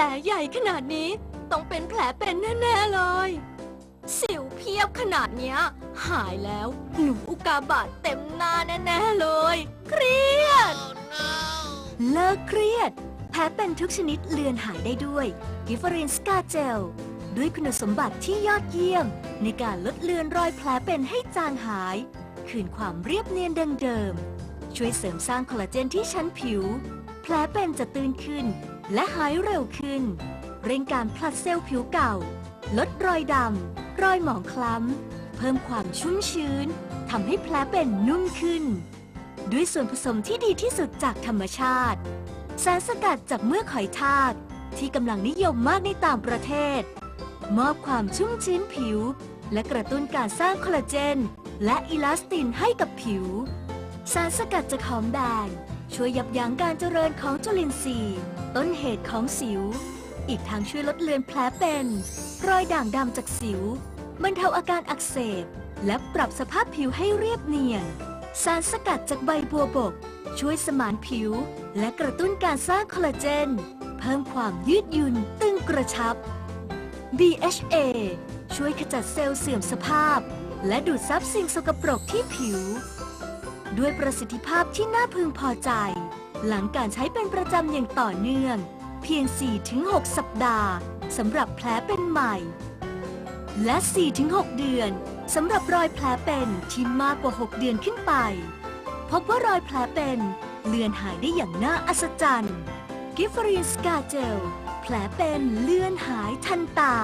ลใหญ่ขนาดนี้ ต้องเป็นแผลเป็นแน่ๆเลย สิวเพียบขนาดเนี้ย หายแล้วหนูอุกาบาตเต็มหน้าแน่ๆเลย เครียด เลิกเครียด แผลเป็นทุกชนิดเลือนหายได้ด้วยกิฟเฟอรินสกาเจลด้วยคุณสมบัติที่ยอดเยี่ยม ในการลดเลือนรอยแผลเป็นให้จางหาย คืนความเรียบเนียนดังเดิม ช่วยเสริมสร้างคอลลาเจนที่ชั้นผิว แผลเป็นจะตื้นขึ้น และหายเร็วขึ้น เร่งการผลัดเซลล์ผิวเก่า ลดรอยดำ รอยหมองคล้ำ เพิ่มความชุ่มชื้นทำให้แผลเป็นนุ่มขึ้น ด้วยส่วนผสมที่ดีที่สุดจากธรรมชาติ สารสกัดจากเมือกหอยทาก ที่กำลังนิยมมากในต่างประเทศ มอบความชุ่มชื้นผิว และกระตุ้นการสร้างคอลลาเจน และอิลาสตินให้กับผิว สารสกัดจากหอมแดง ช่วยยับยั้งการเจริญของจุลินทรีย์ ต้นเหตุของสิว อีกทั้งช่วยลดเลือนแผลเป็น รอยด่างดำจากสิวบรรเทาอาการอักเสบ และปรับสภาพผิวให้เรียบเนียน สารสกัดจากใบบัวบก ช่วยสมานผิว และกระตุ้นการสร้างคอลลาเจน เพิ่มความยืดหยุ่นตึงกระชับ BHA ช่วยขจัดเซลล์เสื่อมสภาพ และดูดซับสิ่งสกปรกที่ผิว ด้วยประสิทธิภาพที่น่าพึงพอใจ หลังการใช้เป็นประจำอย่างต่อเนื่อง เพียง 4-6 สัปดาห์สำหรับแผลเป็นใหม่ และ 4-6 เดือนสำหรับรอยแผลเป็นที่มากกว่า 6 เดือนขึ้นไป พบว่ารอยแผลเป็นเลือนหายได้อย่างน่าอัศจรรย์ กิฟฟรีนสกาเจล แผลเป็นเลือนหายทันตา